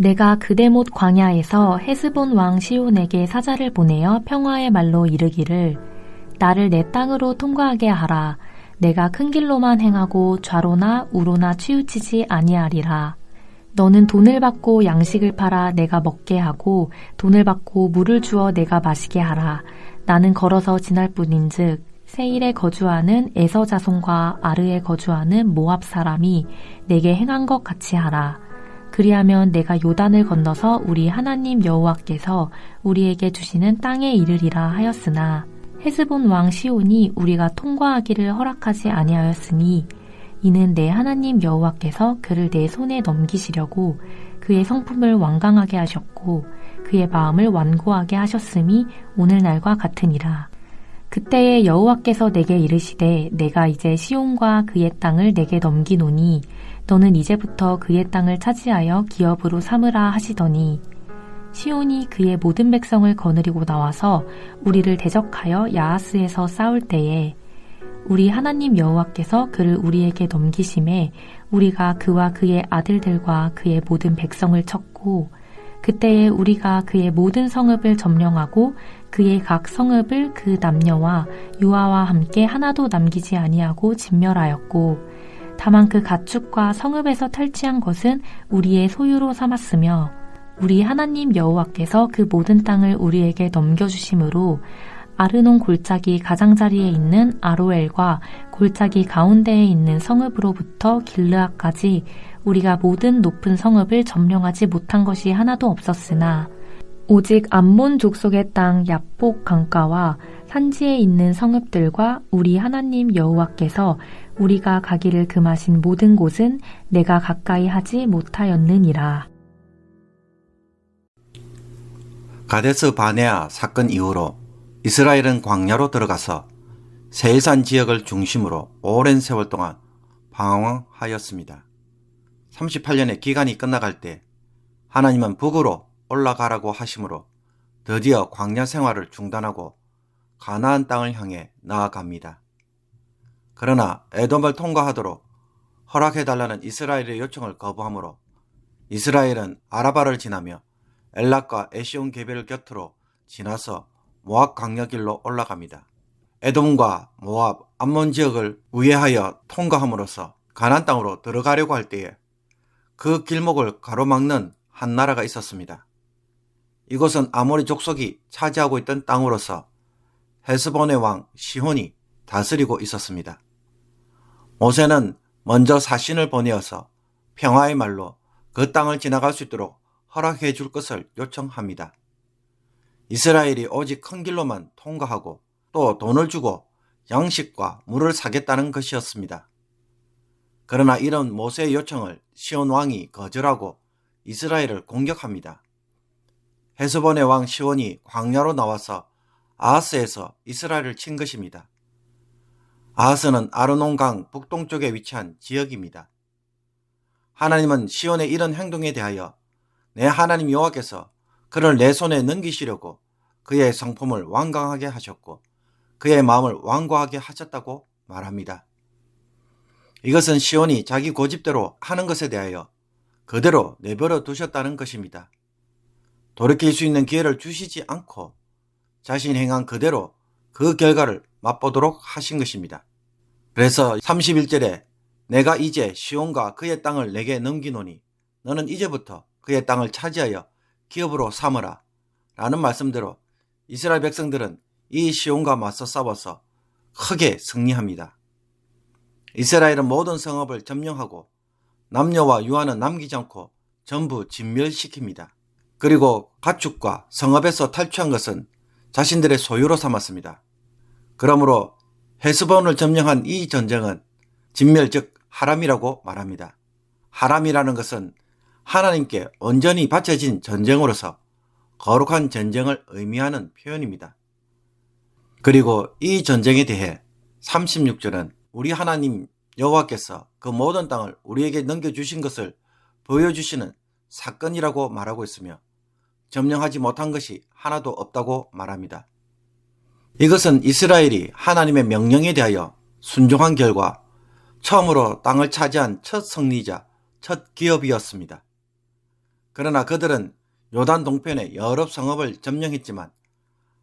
내가 그대못 광야에서 헤스본 왕 시온에게 사자를 보내어 평화의 말로 이르기를 나를 내 땅으로 통과하게 하라. 내가 큰 길로만 행하고 좌로나 우로나 치우치지 아니하리라. 너는 돈을 받고 양식을 팔아 내가 먹게 하고 돈을 받고 물을 주어 내가 마시게 하라. 나는 걸어서 지날 뿐인즉 세일에 거주하는 에서 자손과 아르에 거주하는 모압 사람이 내게 행한 것 같이 하라. 그리하면 내가 요단을 건너서 우리 하나님 여호와께서 우리에게 주시는 땅에 이르리라 하였으나 헤스본 왕 시온이 우리가 통과하기를 허락하지 아니하였으니 이는 내 하나님 여호와께서 그를 내 손에 넘기시려고 그의 성품을 완강하게 하셨고 그의 마음을 완고하게 하셨음이 오늘날과 같으니라. 그때에 여호와께서 내게 이르시되 내가 이제 시온과 그의 땅을 내게 넘기노니 너는 이제부터 그의 땅을 차지하여 기업으로 삼으라 하시더니 시온이 그의 모든 백성을 거느리고 나와서 우리를 대적하여 야하스에서 싸울 때에 우리 하나님 여호와께서 그를 우리에게 넘기심에 우리가 그와 그의 아들들과 그의 모든 백성을 쳤고 그때에 우리가 그의 모든 성읍을 점령하고 그의 각 성읍을 그 남녀와 유아와 함께 하나도 남기지 아니하고 진멸하였고 다만 그 가축과 성읍에서 탈취한 것은 우리의 소유로 삼았으며 우리 하나님 여호와께서 그 모든 땅을 우리에게 넘겨주심으로 아르논 골짜기 가장자리에 있는 아로엘과 골짜기 가운데에 있는 성읍으로부터 길르앗까지 우리가 모든 높은 성읍을 점령하지 못한 것이 하나도 없었으나 오직 암몬 족속의 땅 야복 강가와 산지에 있는 성읍들과 우리 하나님 여호와께서 우리가 가기를 금하신 모든 곳은 내가 가까이 하지 못하였느니라. 가데스 바네아 사건 이후로 이스라엘은 광야로 들어가서 세일산 지역을 중심으로 오랜 세월 동안 방황하였습니다. 38년의 기간이 끝나갈 때 하나님은 북으로 올라가라고 하심으로 드디어 광야 생활을 중단하고 가나안 땅을 향해 나아갑니다. 그러나 에돔을 통과하도록 허락해달라는 이스라엘의 요청을 거부하므로 이스라엘은 아라바를 지나며 엘락과 에시온 개별 곁으로 지나서 모압 강력길로 올라갑니다. 에돔과 모압, 암몬 지역을 우회하여 통과함으로써 가난 땅으로 들어가려고 할 때에 그 길목을 가로막는 한 나라가 있었습니다. 이곳은 아모리 족속이 차지하고 있던 땅으로서 헤스본의 왕 시혼이 다스리고 있었습니다. 모세는 먼저 사신을 보내어서 평화의 말로 그 땅을 지나갈 수 있도록 허락해 줄 것을 요청합니다. 이스라엘이 오직 큰 길로만 통과하고 또 돈을 주고 양식과 물을 사겠다는 것이었습니다. 그러나 이런 모세의 요청을 시온 왕이 거절하고 이스라엘을 공격합니다. 헤스본의 왕 시온이 광야로 나와서 아하스에서 이스라엘을 친 것입니다. 아하스는 아르논강 북동쪽에 위치한 지역입니다. 하나님은 시온의 이런 행동에 대하여 내 하나님 여호와께서 그를 내 손에 넘기시려고 그의 성품을 완강하게 하셨고 그의 마음을 완고하게 하셨다고 말합니다. 이것은 시온이 자기 고집대로 하는 것에 대하여 그대로 내버려 두셨다는 것입니다. 돌이킬 수 있는 기회를 주시지 않고 자신이 행한 그대로 그 결과를 맛보도록 하신 것입니다. 그래서 31절에 내가 이제 시온과 그의 땅을 내게 넘기노니 너는 이제부터 그의 땅을 차지하여 기업으로 삼으라 라는 말씀대로 이스라엘 백성들은 이 시온과 맞서 싸워서 크게 승리합니다. 이스라엘은 모든 성읍을 점령하고 남녀와 유아는 남기지 않고 전부 진멸시킵니다. 그리고 가축과 성읍에서 탈취한 것은 자신들의 소유로 삼았습니다. 그러므로 헤스본을 점령한 이 전쟁은 진멸 즉 하람이라고 말합니다. 하람이라는 것은 하나님께 온전히 바쳐진 전쟁으로서 거룩한 전쟁을 의미하는 표현입니다. 그리고 이 전쟁에 대해 36절은 우리 하나님 여호와께서 그 모든 땅을 우리에게 넘겨주신 것을 보여주시는 사건이라고 말하고 있으며 점령하지 못한 것이 하나도 없다고 말합니다. 이것은 이스라엘이 하나님의 명령에 대하여 순종한 결과 처음으로 땅을 차지한 첫 승리자, 첫 기업이었습니다. 그러나 그들은 요단 동편의 여러 성읍을 점령했지만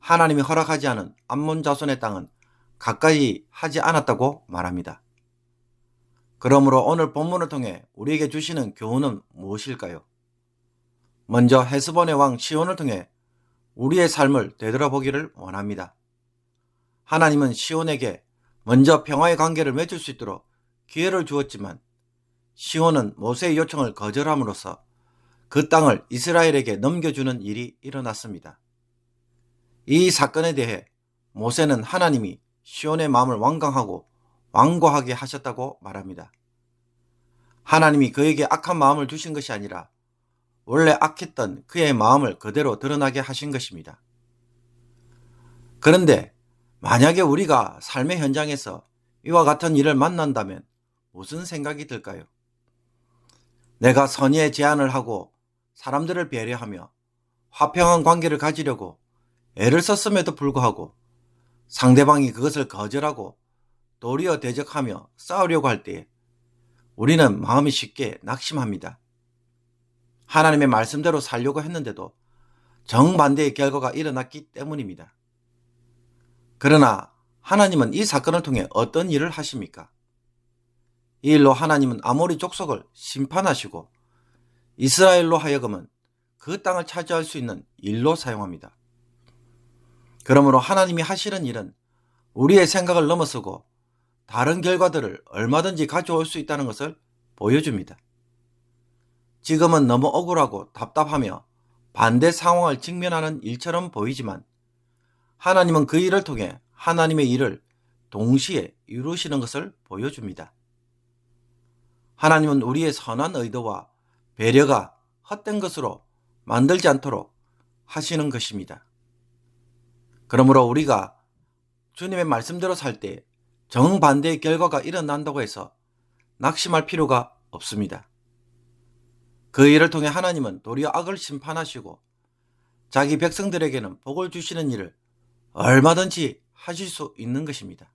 하나님이 허락하지 않은 암몬 자손의 땅은 가까이 하지 않았다고 말합니다. 그러므로 오늘 본문을 통해 우리에게 주시는 교훈은 무엇일까요? 먼저 헤스본의 왕 시온을 통해 우리의 삶을 되돌아보기를 원합니다. 하나님은 시온에게 먼저 평화의 관계를 맺을 수 있도록 기회를 주었지만 시온은 모세의 요청을 거절함으로써 그 땅을 이스라엘에게 넘겨주는 일이 일어났습니다. 이 사건에 대해 모세는 하나님이 시온의 마음을 완강하고 완고하게 하셨다고 말합니다. 하나님이 그에게 악한 마음을 주신 것이 아니라 원래 악했던 그의 마음을 그대로 드러나게 하신 것입니다. 그런데 만약에 우리가 삶의 현장에서 이와 같은 일을 만난다면 무슨 생각이 들까요? 내가 선의의 제안을 하고 사람들을 배려하며 화평한 관계를 가지려고 애를 썼음에도 불구하고 상대방이 그것을 거절하고 도리어 대적하며 싸우려고 할 때에 우리는 마음이 쉽게 낙심합니다. 하나님의 말씀대로 살려고 했는데도 정반대의 결과가 일어났기 때문입니다. 그러나 하나님은 이 사건을 통해 어떤 일을 하십니까? 이 일로 하나님은 아모리 족속을 심판하시고 이스라엘로 하여금은 그 땅을 차지할 수 있는 일로 사용합니다. 그러므로 하나님이 하시는 일은 우리의 생각을 넘어서고 다른 결과들을 얼마든지 가져올 수 있다는 것을 보여줍니다. 지금은 너무 억울하고 답답하며 반대 상황을 직면하는 일처럼 보이지만 하나님은 그 일을 통해 하나님의 일을 동시에 이루시는 것을 보여줍니다. 하나님은 우리의 선한 의도와 배려가 헛된 것으로 만들지 않도록 하시는 것입니다. 그러므로 우리가 주님의 말씀대로 살 때 정반대의 결과가 일어난다고 해서 낙심할 필요가 없습니다. 그 일을 통해 하나님은 도리어 악을 심판하시고 자기 백성들에게는 복을 주시는 일을 얼마든지 하실 수 있는 것입니다.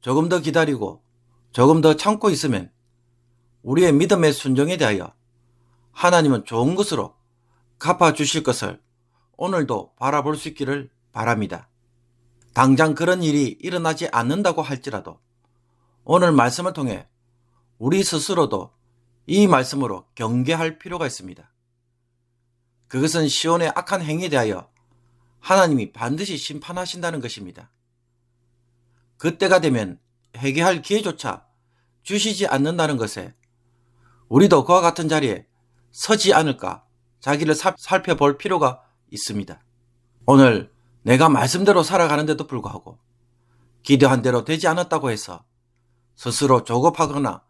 조금 더 기다리고 조금 더 참고 있으면 우리의 믿음의 순종에 대하여 하나님은 좋은 것으로 갚아 주실 것을 오늘도 바라볼 수 있기를 바랍니다. 당장 그런 일이 일어나지 않는다고 할지라도 오늘 말씀을 통해 우리 스스로도 이 말씀으로 경계할 필요가 있습니다. 그것은 시온의 악한 행위에 대하여 하나님이 반드시 심판하신다는 것입니다. 그때가 되면 회개할 기회조차 주시지 않는다는 것에 우리도 그와 같은 자리에 서지 않을까 자기를 살펴볼 필요가 있습니다. 오늘 내가 말씀대로 살아가는데도 불구하고 기대한 대로 되지 않았다고 해서 스스로 조급하거나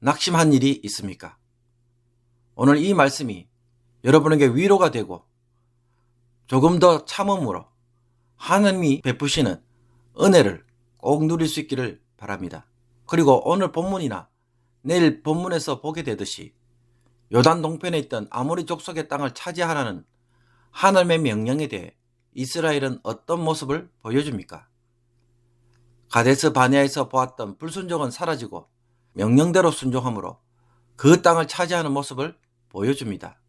낙심한 일이 있습니까? 오늘 이 말씀이 여러분에게 위로가 되고 조금 더 참음으로 하나님이 베푸시는 은혜를 꼭 누릴 수 있기를 바랍니다. 그리고 오늘 본문이나 내일 본문에서 보게 되듯이 요단 동편에 있던 아모리 족속의 땅을 차지하라는 하나님의 명령에 대해 이스라엘은 어떤 모습을 보여줍니까? 가데스 바네아에서 보았던 불순종은 사라지고 명령대로 순종함으로 그 땅을 차지하는 모습을 보여줍니다.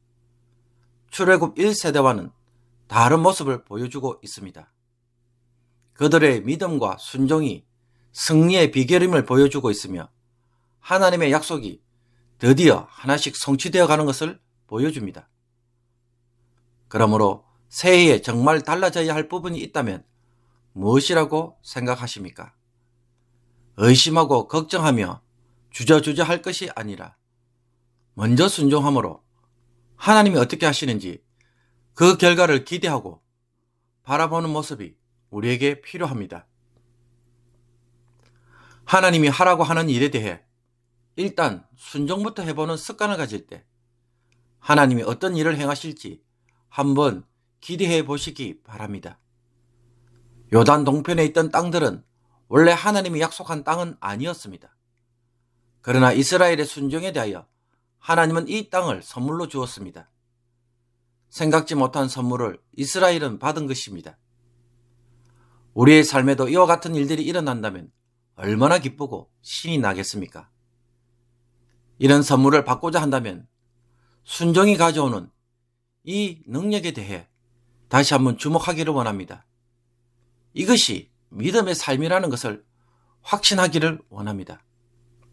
출애굽 1세대와는 다른 모습을 보여주고 있습니다. 그들의 믿음과 순종이 승리의 비결임을 보여주고 있으며 하나님의 약속이 드디어 하나씩 성취되어 가는 것을 보여줍니다. 그러므로 새해에 정말 달라져야 할 부분이 있다면 무엇이라고 생각하십니까? 의심하고 걱정하며 주저주저 할 것이 아니라 먼저 순종함으로 하나님이 어떻게 하시는지 그 결과를 기대하고 바라보는 모습이 우리에게 필요합니다. 하나님이 하라고 하는 일에 대해 일단 순종부터 해보는 습관을 가질 때 하나님이 어떤 일을 행하실지 한번 기대해 보시기 바랍니다. 요단 동편에 있던 땅들은 원래 하나님이 약속한 땅은 아니었습니다. 그러나 이스라엘의 순종에 대하여 하나님은 이 땅을 선물로 주었습니다. 생각지 못한 선물을 이스라엘은 받은 것입니다. 우리의 삶에도 이와 같은 일들이 일어난다면 얼마나 기쁘고 신이 나겠습니까? 이런 선물을 받고자 한다면 순종이 가져오는 이 능력에 대해 다시 한번 주목하기를 원합니다. 이것이 믿음의 삶이라는 것을 확신하기를 원합니다.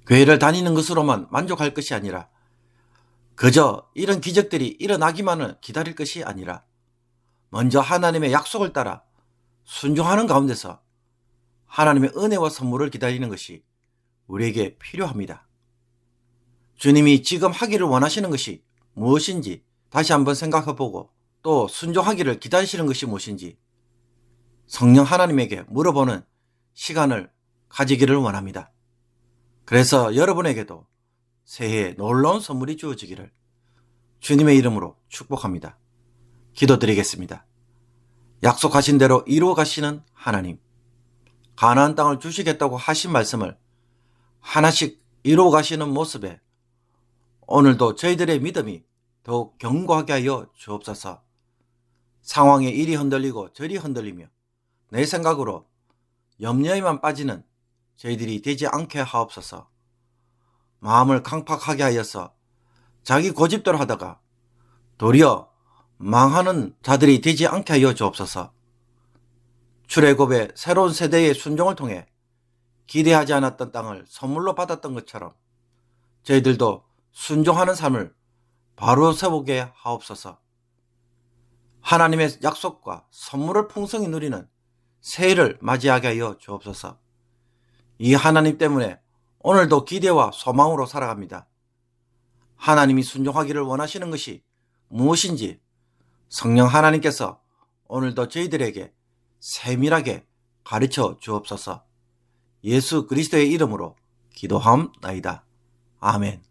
교회를 다니는 것으로만 만족할 것이 아니라 그저 이런 기적들이 일어나기만을 기다릴 것이 아니라 먼저 하나님의 약속을 따라 순종하는 가운데서 하나님의 은혜와 선물을 기다리는 것이 우리에게 필요합니다. 주님이 지금 하기를 원하시는 것이 무엇인지 다시 한번 생각해 보고 또 순종하기를 기다리시는 것이 무엇인지 성령 하나님에게 물어보는 시간을 가지기를 원합니다. 그래서 여러분에게도 새해에 놀라운 선물이 주어지기를 주님의 이름으로 축복합니다. 기도드리겠습니다. 약속하신 대로 이루어 가시는 하나님, 가나안 땅을 주시겠다고 하신 말씀을 하나씩 이루어 가시는 모습에 오늘도 저희들의 믿음이 더욱 견고하게 하여 주옵소서. 상황에 이리 흔들리고 저리 흔들리며 내 생각으로 염려에만 빠지는 저희들이 되지 않게 하옵소서. 마음을 강팍하게 하여서 자기 고집대로 하다가 도리어 망하는 자들이 되지 않게 하여 주옵소서. 출애굽의 새로운 세대의 순종을 통해 기대하지 않았던 땅을 선물로 받았던 것처럼 저희들도 순종하는 삶을 바로 세우게 하옵소서. 하나님의 약속과 선물을 풍성히 누리는 새해를 맞이하게 하여 주옵소서. 이 하나님 때문에 오늘도 기대와 소망으로 살아갑니다. 하나님이 순종하기를 원하시는 것이 무엇인지 성령 하나님께서 오늘도 저희들에게 세밀하게 가르쳐 주옵소서. 예수 그리스도의 이름으로 기도함나이다. 아멘.